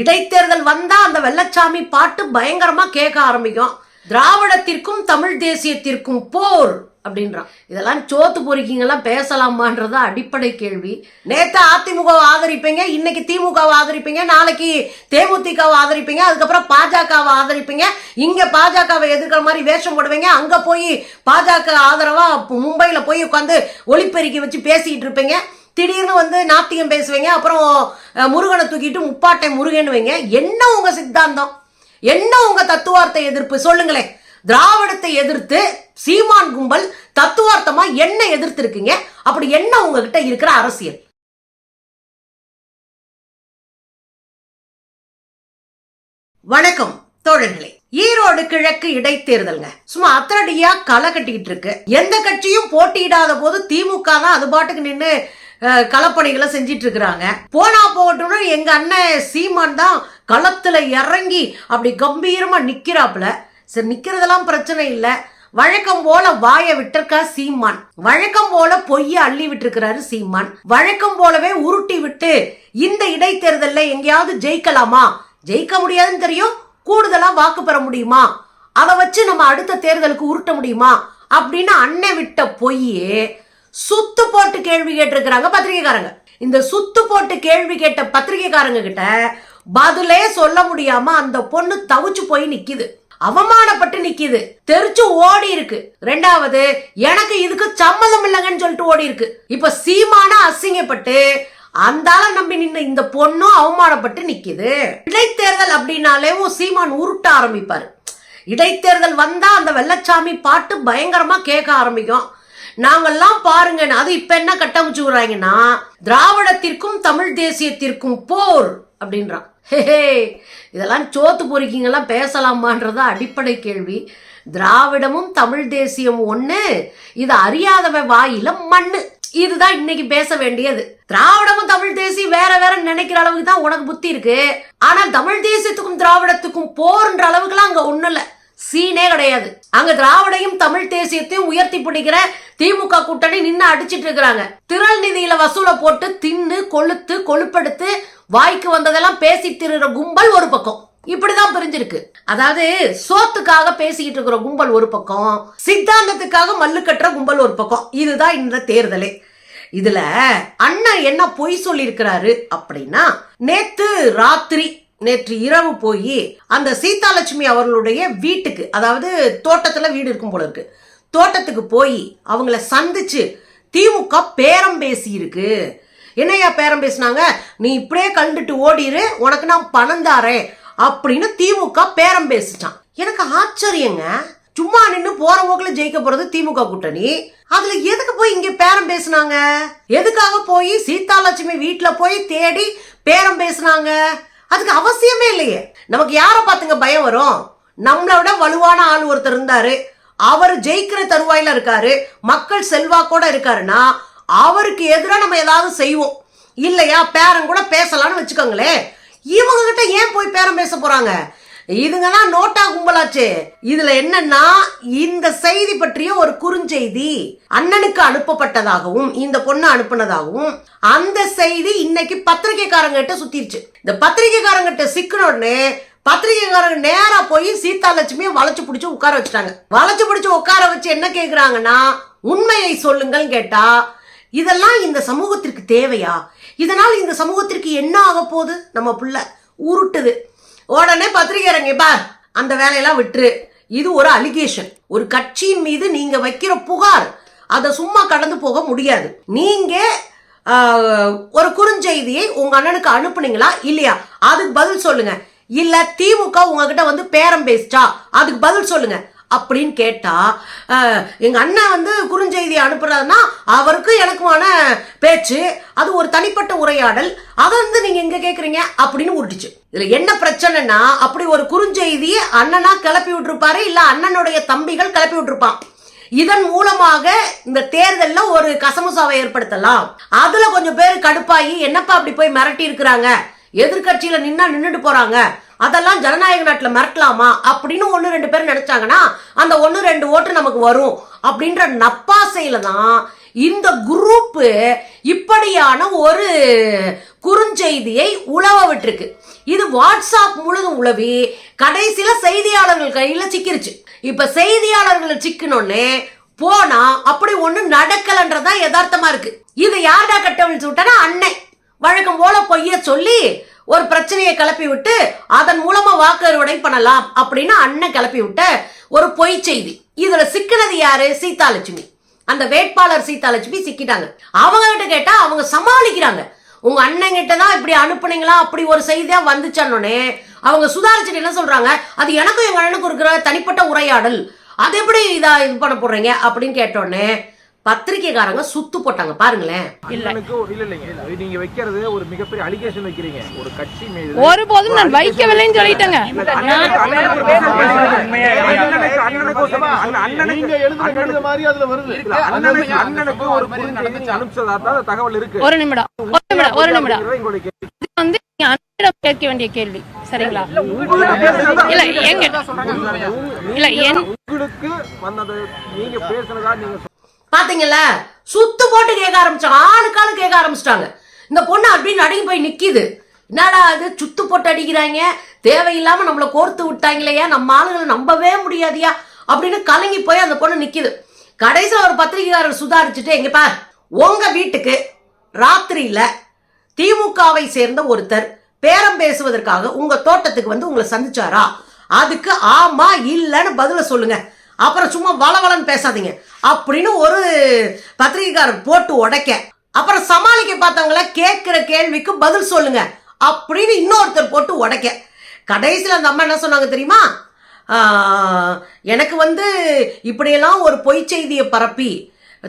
இடைத்தேர்தல் வந்தா அந்த வெள்ளச்சாமி பாட்டு பயங்கரமா கேட்க ஆரம்பிக்கும். திராவிடத்திற்கும் தமிழ் தேசியத்திற்கும் போர் அப்படின்றான். இதெல்லாம் சோத்து பொறிக்கிங்கெல்லாம் பேசலாமான்றது அடிப்படை கேள்வி. நேற்று அதிமுகவை ஆதரிப்பீங்க இன்னைக்கு திமுகவை ஆதரிப்பீங்க நாளைக்கு தேமுதிகவை ஆதரிப்பீங்க அதுக்கப்புறம் பாஜகவை ஆதரிப்பீங்க. இங்க பாஜகவை எதிர்க்கிற மாதிரி வேஷம் போடுவீங்க அங்க போய் பாஜக ஆதரவா மும்பையில போய் உட்காந்து ஒளிப்பெருக்கி வச்சு பேசிக்கிட்டு இருப்பீங்க. திடீர்னு வந்து நாத்தியம் பேசுவீங்க அப்புறம் முருகனை தூக்கிட்டு முப்பாட்டை முருகன் வைங்க என்ன உங்க சித்தாந்தம்? என்ன உங்க தத்துவார்த்த எதிர்ப்பு? சொல்லுங்களேன். திராவிடத்தை எதிர்த்து சீமான் கும்பல் தத்துவார்த்தமா என்ன எதிர்த்து இருக்கீங்க அப்படி என்ன உங்ககிட்ட இருக்கிற அரசியல்? வணக்கம் தோழர்களே. ஈரோடு கிழக்கு இடைத்தேர்தலுங்க. சும்மா அத்தரடியா களை கட்டிக்கிட்டு இருக்கு. எந்த கட்சியும் போட்டியிடாத போது திமுக தான் அது பாட்டுக்கு நின்று களப்பணிகளை செஞ்சிட்டு இருக்கிறாங்க போனா போகட்டும் எங்க அண்ணன் சீமான் தான் களத்துல இறங்கி அப்படி கம்பீரமா நிக்கிறாப்புல. சரி நிக்கிறதெல்லாம் பிரச்சனை இல்லை. வழக்கம் போல வாய விட்டிருக்கா சீமான். வழக்கம் போல பொய்ய அள்ளி விட்டிருக்கிறாரு சீமான். வழக்கம் போலவே உருட்டி விட்டு இந்த இடைத்தேர்தலில் எங்கேயாவது ஜெயிக்கலாமா? ஜெயிக்க முடியாதுன்னு தெரியும். கூடுதலா வாக்கு பெற முடியுமா? அதை வச்சு நம்ம அடுத்த தேர்தலுக்கு உருட்ட முடியுமா? அப்படின்னு அண்ணன் விட்ட பொய்யே சுத்து போட்டு கேள்வி கேட்டிருக்கிறாங்க பத்திரிகைக்காரங்க. இந்த சுத்து போட்டு கேள்வி கேட்ட பத்திரிகைக்காரங்க கிட்ட பதிலே சொல்ல முடியாம அந்த பொண்ணு தவிச்சு போய் நிக்குது. அவமானப்பட்டு நிக்குது. தெரிச்சு ஓடி இருக்கு. ரெண்டாவது எனக்கு இதுக்கு சம்மதம் இல்லைங்கன்னு சொல்லிட்டு ஓடி இருக்கு. இப்ப சீமான அசிங்கப்பட்டு அந்தால நம்பி நின்ன இந்த பொண்ணும் அவமானப்பட்டு நிக்குது. இடைத்தேர்தல் அப்படின்னாலேவும் சீமான் உருட்ட ஆரம்பிப்பாரு. இடைத்தேர்தல் வந்தா அந்த வெள்ளச்சாமி பாட்டு பயங்கரமா கேட்க ஆரம்பிக்கும். நாங்கெல்லாம் பாருங்க அது இப்ப என்ன கட்டமைச்சு விடுறாங்கன்னா திராவிடத்திற்கும் தமிழ் தேசியத்திற்கும் போர் அப்படின்றான். ஹே இதெல்லாம் சோத்து பொறிக்கிங்கெல்லாம் பேசலாமான்றது அடிப்படை கேள்வி. திராவிடமும் தமிழ் தேசியம் ஒண்ணு இது அறியாதவ வாயில மண்ணு. இதுதான் இன்னைக்கு பேச வேண்டியது. திராவிடமும் தமிழ் தேசியம் வேற வேற நினைக்கிற அளவுக்கு தான் உனக்கு புத்தி இருக்கு. ஆனா தமிழ் தேசியத்துக்கும் திராவிடத்துக்கும் போர்ன்ற அளவுக்குலாம் அங்க ஒண்ணு இல்லை. சீனே கிடையாது. அங்க திராவிடையும் தமிழ் தேசியத்தையும் உயர்த்தி பிடிக்கிற திமுக கூட்டணி நின்று அடிச்சிட்டு இருக்கிறாங்க. திரள் நிதியில வசூலை போட்டு தின்னு கொளுத்து கொழுப்படுத்து வாய்க்கு வந்ததெல்லாம் பேசி திருற கும்பல் ஒரு பக்கம். இப்படிதான் பிரிஞ்சிருக்கு. அதாவது சோத்துக்காக பேசிக்கிட்டு இருக்கிற கும்பல் ஒரு பக்கம் சித்தாந்தத்துக்காக மல்லு கட்டுற கும்பல் ஒரு பக்கம். இதுதான் இந்த தேர்தலே. இதுல அண்ணன் என்ன பொய் சொல்லியிருக்கிறாரு அப்படின்னா நேத்து ராத்திரி நேற்று இரவு போய் அந்த சீதாலட்சுமி அவர்களுடைய வீட்டுக்கு அதாவது தோட்டத்தில் வீடு இருக்கும் போல இருக்கு. தோட்டத்துக்கு போய் அவங்கள சந்திச்சு திமுக பேரம் பேசி இருக்கு என்னையா பேரம் பேசினாங்க? நீ இப்படியே கண்டுட்டு ஓடிரு உனக்கு நான் பணம் தாரேன் அப்படின்னு திமுக பேரம் பேசிட்டான் எனக்கு ஆச்சரியங்க. சும்மா நின்று போற போக்கில் ஜெயிக்க போறது திமுக கூட்டணி. அதுல எதுக்கு போய் இங்க பேரம் பேசுனாங்க? எதுக்காக போய் சீதாலட்சுமி வீட்டுல போய் தேடி பேரம் பேசுனாங்க? அதுக்கு அவசியமே இல்லையே. நமக்கு யாரை பார்த்துங்க பயம் வரும்? நம்மளை விட வலுவான ஆள் ஒருத்தர் இருந்தாரு. அவர் ஜெயிக்கிற தருவாயில இருக்காரு. மக்கள் செல்வாக்கோட இருக்காருன்னா அவருக்கு எதிராக நம்ம ஏதாவது செய்வோம். இல்லையா? பேரம் கூட பேசலாம்னு வச்சுக்கோங்களேன். இவங்க கிட்ட ஏன் போய் பேரம் பேச போறாங்க? இதுங்க தான் நோட்டா கும்பலாச்சே. இதுல என்னன்னா இந்த செய்தி பற்றிய ஒரு குறுஞ்செய்தி அண்ணனுக்கு அனுப்பப்பட்டதாகவும் இந்த பொண்ணு அனுப்புனதாகவும் அந்த செய்தி இன்னைக்கு பத்திரிகைக்காரங்கிட்ட சுத்திருச்சு. இந்த பத்திரிகைக்காரங்கிட்ட சிக்கணும்னு பத்திரிகைக்காரங்க நேரா போய் சீதாலட்சுமியை வளைச்சு பிடிச்சு உட்கார வச்சுட்டாங்க. வளைச்சு பிடிச்சு உட்கார வச்சு என்ன கேக்குறாங்கன்னா உண்மையை சொல்லுங்கள் கேட்டா இதெல்லாம் இந்த சமூகத்திற்கு தேவையா? இதனால் இந்த சமூகத்திற்கு என்ன ஆக போகுது நம்ம புள்ள உருட்டுது. உடனே பத்திரிகை பார் அந்த வேலையெல்லாம் விட்டுரு. இது ஒரு அலிகேஷன் ஒரு கட்சியின் மீது நீங்க வைக்கிற புகார். அதை சும்மா கடந்து போக முடியாது. நீங்க ஒரு குறுஞ்செய்தியை உங்க அண்ணனுக்கு அனுப்புனீங்களா? இல்லையா? அதுக்கு பதில் சொல்லுங்க. இல்ல திமுக உங்ககிட்ட வந்து பேரம் பேசிச்சா? அதுக்கு பதில் சொல்லுங்க. அப்படின்னு கேட்டா எங்க அண்ணன் வந்து குறுஞ்செய்தி அனுப்புறதுன்னா அவருக்கு எனக்குமான பேச்சு அது ஒரு தனிப்பட்ட உரையாடல் அதை வந்து நீங்க எங்க கேக்குறீங்க அப்படின்னு உருட்டுச்சு. இதுல என்ன பிரச்சனைனா அப்படி ஒரு குறுஞ்செய்தியை அண்ணனா கிளப்பி விட்டுருப்பாரு இல்ல அண்ணனுடைய தம்பிகள் கிளப்பி விட்டுருப்பான். இதன் மூலமாக இந்த தேர்தலில் ஒரு கசமுசாவை ஏற்படுத்தலாம். அதுல கொஞ்சம் பேர் கடுப்பாகி என்னப்பா அப்படி போய் மிரட்டி இருக்கிறாங்க எதிர்கட்சியில நின்னா நின்றுட்டு போறாங்க. அதெல்லாம் ஜனநாயக நாட்டில் மிரட்டலாமா அப்படின்னு ஒன்று ரெண்டு பேர் நினச்சாங்கன்னா அந்த ஒன்று ரெண்டு ஓட்டு நமக்கு வரும் அப்படின்ற நப்பாசையில் தான் இந்த குரூப்பு இப்படியான ஒரு குறுஞ்செய்தியை உழவ விட்டுருக்கு. இது வாட்ஸ்அப் முழுதும் உளவி கடைசியில் செய்தியாளர்கள் கையில் சிக்கிருச்சு. இப்போ செய்தியாளர்கள் சிக்கணுன்னே போனா அப்படி ஒன்றும் நடக்கலன்றதான் யதார்த்தமா இருக்கு. இது யார்டா கட்டவிழ்த்து விட்டனா அன்னை. வழக்கம் போல பொய்ய சொல்லி ஒரு பிரச்சனையை கிளப்பி விட்டு அதன் மூலமா வாக்குறுவடை பண்ணலாம் அப்படின்னு அண்ணன் கிளப்பி விட்ட ஒரு பொய் செய்தி. இதுல சிக்கினது யாரு? சீதாலட்சுமி. அந்த வேட்பாளர் சீதாலட்சுமி சிக்கிட்டாங்க. அவங்க கிட்ட கேட்டா அவங்க சமாளிக்கிறாங்க. உங்க அண்ணன் கிட்ட தான் இப்படி அனுப்புனீங்களா? அப்படி ஒரு செய்தியா வந்துச்சானே அவங்க சுதாரிச்சுட்டு என்ன சொல்றாங்க? அது எனக்கும் எங்க அண்ணனுக்கும் இருக்கிற தனிப்பட்ட உரையாடல். அது எப்படி இதா இது பண்ண போடுறீங்க அப்படின்னு கேட்டோன்னே பத்திரிக்கைக்காரங்க சுத்து போட்டாங்க பாருங்களேன் நீங்க வைக்கிறது ஒரு மிகப்பெரிய அலிகேஷன் வைக்கிறீங்க ஒரு கட்சி மீது ஒருபோதும் நான் வைக்கவில்லைன்னு சொல்லிட்டேங்க ஒரு நிமிடம் ஒரு நிமிடம் ஒரு நிமிடம் வந்து நீங்க அண்ணனிடம் கேட்க வேண்டிய கேள்வி சரிங்களா இல்ல எங்க இல்ல உங்களுக்கு வந்தது நீங்க பேசுனதா நீங்க சொ- சுத்து போட்டு கேட்க ஆரம்பிச்சாங்க ஆளுக்காளு கேட்க ஆரம்பிச்சிட்டாங்க. இந்த பொண்ணு அப்படின்னு அடங்கி போய் நிற்கிது என்னடா அது சுத்து போட்டு அடிக்கிறாங்க? தேவையில்லாம நம்மள கோர்த்து விட்டாங்களேயா நம்ம ஆளுங்களை நம்பவே முடியாதியா அப்படின்னு கலங்கி போய் அந்த பொண்ணு நிற்கிது கடைசியில் ஒரு பத்திரிகையாளர் சுதாரிச்சுட்டு எங்கப்பா உங்கள் உங்க வீட்டுக்கு ராத்திரியில திமுகவை சேர்ந்த ஒருத்தர் பேரம் பேசுவதற்காக உங்க தோட்டத்துக்கு வந்து உங்களை சந்திச்சாரா? அதுக்கு ஆமா இல்லைன்னு பதில சொல்லுங்க. அப்புறம் சும்மா வளவளன்னு பேசாதீங்க அப்படின்னு ஒரு பத்திரிகைக்காரர் போட்டு உடைக்க. அப்புறம் சமாளிக்க பார்த்தவங்கள கேட்குற கேள்விக்கு பதில் சொல்லுங்க அப்படின்னு இன்னொருத்தர் போட்டு உடைக்க. கடைசியில் அந்த அம்மா என்ன சொன்னாங்க தெரியுமா? எனக்கு வந்து இப்படியெல்லாம் ஒரு பொய் செய்தியை பரப்பி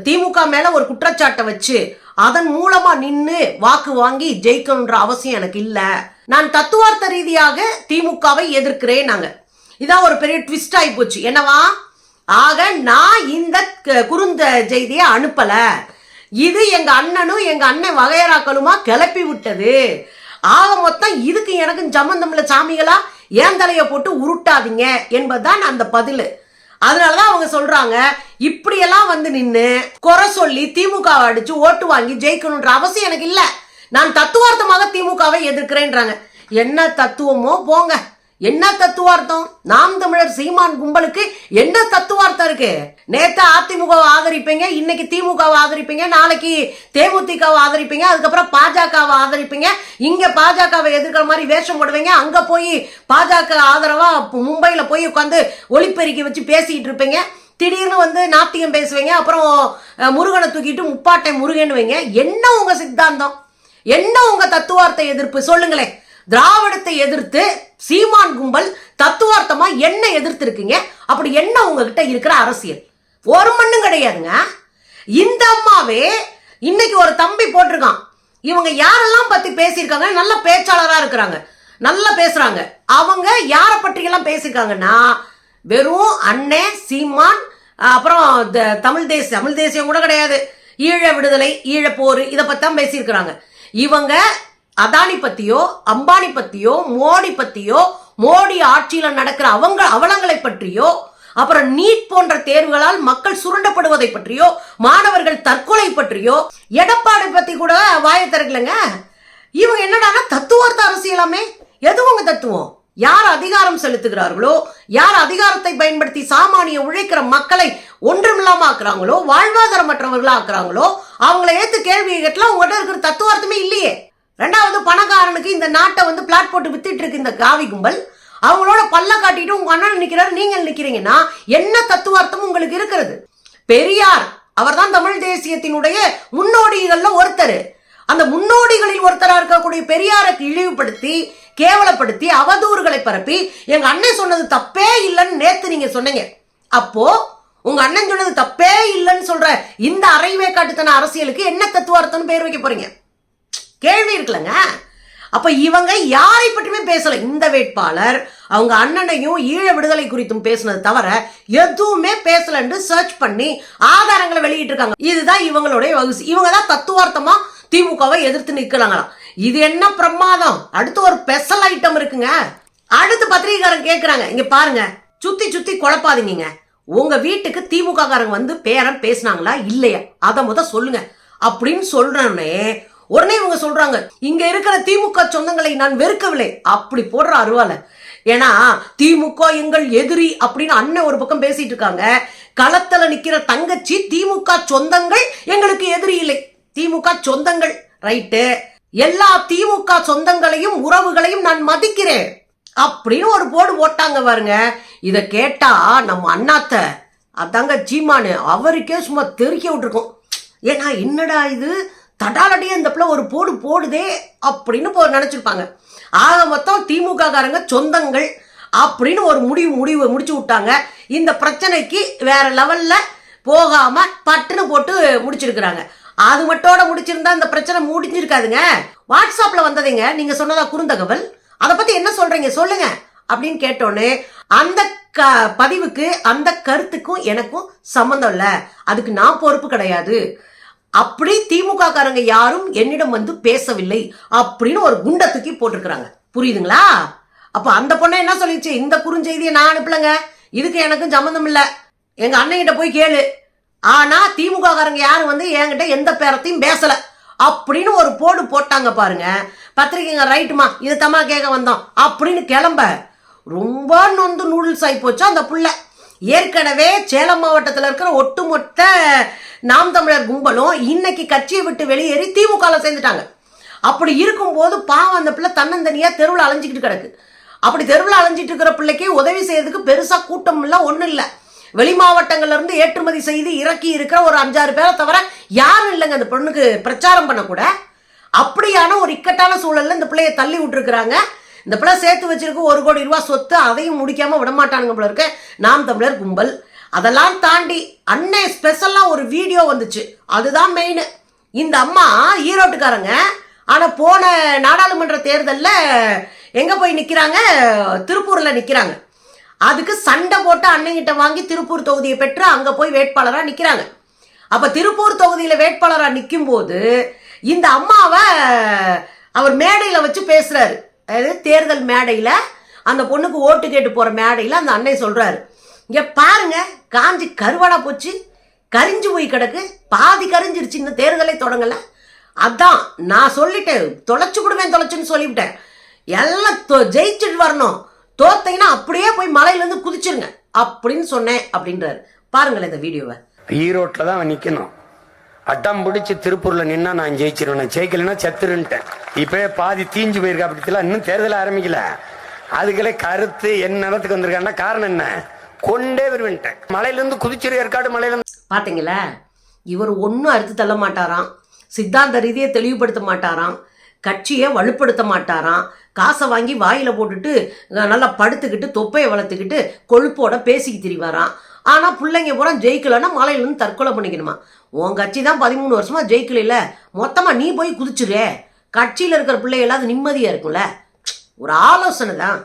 திமுக மேலே ஒரு குற்றச்சாட்டை வச்சு அதன் மூலமாக நின்று வாக்கு வாங்கி ஜெயிக்கணுன்ற அவசியம் எனக்கு இல்லை. நான் தத்துவார்த்த ரீதியாக திமுகவை எதிர்க்கிறேன் நாங்கள் இதான் ஒரு பெரிய ட்விஸ்ட் ஆகி போச்சு. என்னவா? ஆக நான் இந்த குறுந்த செய்தியை அனுப்பல. இது எங்க அண்ணனும் எங்க அண்ணன் வகையராக்களுமா கிளப்பி விட்டது. ஆக மொத்தம் இதுக்கு எனக்கும் சம்பந்தம் இல்ல சாமிகளா. ஏன் தலைய போட்டு உருட்டாதீங்க என்பதுதான் அந்த பதில். அதனாலதான் அவங்க சொல்றாங்க இப்படியெல்லாம் வந்து நின்று குறை சொல்லி திமுக அடிச்சு ஓட்டு வாங்கி ஜெயிக்கணும்ன்ற அவசியம் எனக்கு இல்ல. நான் தத்துவார்த்தமாக திமுகவை எதிர்க்கிறேன்றாங்க. என்ன தத்துவமோ போங்க. என்ன தத்துவார்த்தம்? நாம் தமிழர் சீமான் கும்பலுக்கு என்ன தத்துவார்த்தம் இருக்கு? நேத்த அதிமுகவை ஆதரிப்பீங்க இன்னைக்கு திமுகவை ஆதரிப்பீங்க நாளைக்கு தேமுதிகவை ஆதரிப்பீங்க அதுக்கப்புறம் பாஜகவை ஆதரிப்பீங்க. இங்க பாஜகவை எதிர்க்கிற மாதிரி வேஷம் போடுவீங்க. அங்க போய் பாஜக ஆதரவா மும்பையில போய் உட்காந்து ஒளிப்பெருக்கி வச்சு பேசிட்டு இருப்பீங்க. திடீர்னு வந்து நாத்தியம் பேசுவீங்க. அப்புறம் முருகனை தூக்கிட்டு முப்பாட்டை முருகன் வைங்க என்ன உங்க சித்தாந்தம்? என்ன உங்க தத்துவார்த்த எதிர்ப்பு? சொல்லுங்களேன். திராவிடத்தை எதிர்த்து சீமான் கும்பல் தத்துவார்த்தமா என்ன எதிர்த்திருக்கீங்க? அப்படி என்ன உங்ககிட்ட இருக்கிற அரசியல்? ஒரு மண்ணும் கிடையாதுங்க. இந்த அம்மாவே இன்னைக்கு ஒரு தம்பி போட்டிருக்கான். இவங்க யாரெல்லாம் பத்தி பேசியிருக்காங்க? நல்ல பேச்சாளராக இருக்கிறாங்க. நல்லா பேசுறாங்க. அவங்க யாரை பற்றியெல்லாம் பேசியிருக்காங்கன்னா வெறும் அண்ணே சீமான் அப்புறம் த- தமிழ் தேசிய தமிழ் தேசியம் கூட கிடையாது. ஈழ விடுதலை ஈழப்போர் இதை பற்றி தான் பேசியிருக்கிறாங்க. இவங்க அதானி பத்தியோ அம்பானி பத்தியோ மோடி பத்தியோ மோடி ஆட்சியில நடக்கிற அவங்க அவலங்களை பற்றியோ அப்புறம் நீட் போன்ற தேர்வுகளால் மக்கள் சுரண்டப்படுவதை பற்றியோ மாணவர்கள் தற்கொலை பற்றியோ எடப்பாடி பத்தி கூட வாயை திறக்கலங்க. இவங்க என்னடா தத்துவார்த்த அரசியலாமே எது உங்க தத்துவம்? யார் அதிகாரம் செலுத்துகிறார்களோ யார் அதிகாரத்தை பயன்படுத்தி சாமானிய உழைக்கிற மக்களை ஒன்றுமில்லாம ஆக்குறாங்களோ வாழ்வாதாரமற்றவர்களா ஆக்குறாங்களோ அவங்கள ஏத்து கேள்வி கேட்டலாம் உங்கள்கிட்ட இருக்கிற தத்துவார்த்தமே இல்லையே. ரெண்டாவது பணக்காரனுக்கு இந்த நாட்டை வந்து பிளாட் போட்டு வித்துட்டு இருக்கு இந்த காவி கும்பல். அவங்களோட பல்ல காட்டிட்டு உங்க அண்ணன் நிக்கிறாரு நீங்கள் நிக்கிறீங்கன்னா என்ன தத்துவார்த்தம் உங்களுக்கு இருக்கிறது? பெரியார் அவர்தான் தமிழ் தேசியத்தினுடைய முன்னோடிகள்ல ஒருத்தர். அந்த முன்னோடிகளில் ஒருத்தராக இருக்கக்கூடிய பெரியாரை இழிவுபடுத்தி கேவலப்படுத்தி அவதூறுகளை பரப்பி எங்க அண்ணன் சொன்னது தப்பே இல்லைன்னு நேத்து நீங்க சொன்னீங்க. அப்போ உங்க அண்ணன் சொன்னது தப்பே இல்லைன்னு சொல்ற இந்த அரைவே காட்டுத்தன அரசியலுக்கு என்ன தத்துவார்த்தம்னு பேர் வைக்க போறீங்க? கேள்வி இருக்குல்லங்க. அப்ப இவங்க யாரை பற்றியுமே பேசல. இந்த வேட்பாளர் அவங்க அண்ணனையும் ஈழ விடுதலை குறித்தும் பேசினது தவிர எதுவுமே பேசலன்னு சர்ச் பண்ணி ஆதாரங்களை வெளியிட்டு இருக்காங்க இதுதான் இவங்களுடைய வகுசு. இவங்க தான் தத்துவார்த்தமா திமுகவை எதிர்த்து நிற்கிறாங்களாம் இது என்ன பிரமாதம்? அடுத்து ஒரு ஸ்பெஷல் ஐட்டம் இருக்குங்க. அடுத்து பத்திரிகைக்காரன் கேக்குறாங்க. இங்க பாருங்க. சுத்தி சுத்தி குழப்பாதீங்க உங்க வீட்டுக்கு திமுக காரங்க வந்து பேரம் பேசுனாங்களா? இல்லையா? அதை முத சொல்லுங்க. அப்படின்னு சொல்றனே உடனே இவங்க சொல்றாங்க இங்க இருக்கிற திமுக சொந்தங்களை நான் வெறுக்கவில்லை. அப்படி போடுற அருவால ஏன்னா திமுக எங்கள் எதிரி அப்படின்னு அண்ணன் ஒரு பக்கம் பேசிட்டு இருக்காங்க. களத்துல நிக்கிற தங்கச்சி திமுக சொந்தங்கள் எங்களுக்கு எதிரி இல்லை. திமுக சொந்தங்கள் ரைட்டு. எல்லா திமுக சொந்தங்களையும் உறவுகளையும் நான் மதிக்கிறேன் அப்படின்னு ஒரு போடு போட்டாங்க பாருங்க. இத கேட்டா நம்ம அண்ணாத்த அதாங்க ஜீமானு அவருக்கே சும்மா தெரிக்க விட்டுருக்கோம். ஏன்னா என்னடா இது? தடாலடியே இந்த பிள்ளை ஒரு போடு போடுதே அப்படின்னு போ ஆக மொத்தம் திமுக காரங்க சொந்தங்கள் அப்படின்னு ஒரு முடிவு முடிவு முடிச்சு விட்டாங்க. இந்த பிரச்சனைக்கு வேற லெவல்ல போகாம பட்டுன்னு போட்டு முடிச்சிருக்கிறாங்க. அது மட்டோட முடிச்சிருந்தா இந்த பிரச்சனை முடிஞ்சிருக்காதுங்க. வாட்ஸ்அப்ல வந்ததுங்க நீங்க சொன்னதா குறுந்தகவல். அதை பத்தி என்ன சொல்றீங்க? சொல்லுங்க. அப்படின்னு கேட்டோன்னே அந்த க பதிவுக்கு அந்த கருத்துக்கும் எனக்கும் சம்மந்தம் இல்லை. அதுக்கு நான் பொறுப்பு கிடையாது. அப்படி திமுக காரங்க யாரும் என்னிடம் வந்து பேசவில்லை அப்படின்னு ஒரு குண்டை தூக்கி போட்டிருக்கிறாங்க. புரியுதுங்களா? அப்ப அந்த பொண்ணை என்ன சொல்லிச்சு? இந்த குறுஞ்செய்தியை நான் அனுப்பலங்க. இதுக்கு எனக்கும் சம்மந்தம் இல்லை. எங்க அண்ணன்கிட்ட போய் கேளு. ஆனா திமுக காரங்க யாரும் வந்து என்கிட்ட எந்த பேரத்தையும் பேசல. அப்படின்னு ஒரு போடு போட்டாங்க பாருங்க. பத்திரிக்கைங்க ரைட்டுமா இது தம்மா கேட்க வந்தோம். அப்படின்னு கிளம்ப. ரொம்ப நொந்து நூடுல்ஸ் ஆகி போச்சு அந்த புள்ள. ஏற்கனவே சேலம் மாவட்டத்தில் இருக்கிற ஒட்டுமொத்த நாம் தமிழர் கும்பலும் இன்னைக்கு கட்சியை விட்டு வெளியேறி திமுகவில் சேர்ந்துட்டாங்க. அப்படி இருக்கும்போது பாவம் அந்த பிள்ளை தன்னந்தனியாக தெருவில் அலைஞ்சிக்கிட்டு கிடக்கு. அப்படி தெருவில் அலைஞ்சிட்டு இருக்கிற பிள்ளைக்கு உதவி செய்யறதுக்கு பெருசாக கூட்டம் இல்லை ஒன்றும் இல்லை. வெளி மாவட்டங்கள்லேருந்து ஏற்றுமதி செய்து இறக்கி இருக்கிற ஒரு அஞ்சாறு பேரை தவிர யாரும் இல்லைங்க. அந்த பொண்ணுக்கு பிரச்சாரம் பண்ணக்கூட. அப்படியான ஒரு இக்கட்டான சூழலில் இந்த பிள்ளையை தள்ளி விட்டுருக்குறாங்க. இந்த பிள்ளை சேர்த்து வச்சிருக்க ஒரு கோடி ரூபா சொத்து அதையும் முடிக்காம விடமாட்டானுங்க போல இருக்க. நாம் தமிழர் கும்பல். அதெல்லாம் தாண்டி அன்னை ஸ்பெஷலாக ஒரு வீடியோ வந்துச்சு. அதுதான் மெயின் இந்த அம்மா ஈரோட்டுக்காரங்க. ஆனால் போன நாடாளுமன்ற தேர்தலில் எங்கே போய் நிற்கிறாங்க திருப்பூரில் நிற்கிறாங்க அதுக்கு சண்டை போட்டு அண்ணங்கிட்ட வாங்கி திருப்பூர் தொகுதியை பெற்று அங்கே போய் வேட்பாளராக நிற்கிறாங்க அப்போ திருப்பூர் தொகுதியில் வேட்பாளராக நிற்கும் போது இந்த அம்மாவை அவர் மேடையில் வச்சு பேசுகிறாரு அதாவது தேர்தல் மேடையில் அந்த பொண்ணுக்கு ஓட்டு கேட்டு போகிற மேடையில் அந்த அன்னை சொல்கிறாரு இங்கே பாருங்க காஞ்சி கருவாடா போச்சு கரிஞ்சு போய் கிடக்கு பாதி கரிஞ்சிருச்சு இந்த தேர்தலை தொடங்கலை. அதான் நான் சொல்லிட்டேன் தொலைச்சு விடுவேன் தொலைச்சுன்னு சொல்லிவிட்டேன். எல்லாம் ஜெயிச்சுட்டு வரணும். தோத்தீங்கன்னா அப்படியே போய் மலையிலேருந்து குதிச்சிருங்க. அப்படின்னு சொன்னேன் அப்படின்றாரு. பாருங்களேன் இந்த வீடியோவை. ஈரோட்டில் தான் நிற்கணும் அட்டம் பிடிச்சி திருப்பூர்ல நின்னா நான் ஜெயிச்சிருவேன். ஜெயிக்கலைன்னா செத்துருன்ட்டேன். இப்பவே பாதி தீஞ்சு போயிருக்கா அப்படிலாம் இன்னும் தேர்தல் ஆரம்பிக்கல. அதுக்கெல்லாம் கருத்து என்ன நேரத்துக்கு வந்திருக்கான்னா காரணம் என்ன? கொண்டே வருவேன்ட்டேன். மலையிலேருந்து குதிச்சிரு ஏற்காடு மலையிலேருந்து பாத்தீங்களா? இவர் ஒன்றும் அறுத்து தள்ள மாட்டாராம். சித்தாந்த ரீதியை தெளிவுபடுத்த மாட்டாராம். கட்சியை வலுப்படுத்த மாட்டாராம். காசை வாங்கி வாயில போட்டுட்டு நல்லா படுத்துக்கிட்டு தொப்பையை வளர்த்துக்கிட்டு கொழுப்போட பேசிக்கு திரிவாராம். ஆனால் பிள்ளைங்க பூரா ஜெயிக்கலன்னா மலையிலேருந்து தற்கொலை பண்ணிக்கணுமா? உன் கட்சி தான் பதிமூணு வருஷமா ஜெயிக்கல மொத்தமாக நீ போய் குதிச்சுரு. கட்சியில் இருக்கிற பிள்ளைகளாவது நிம்மதியாக இருக்கும்ல. ஒரு ஆலோசனை தான்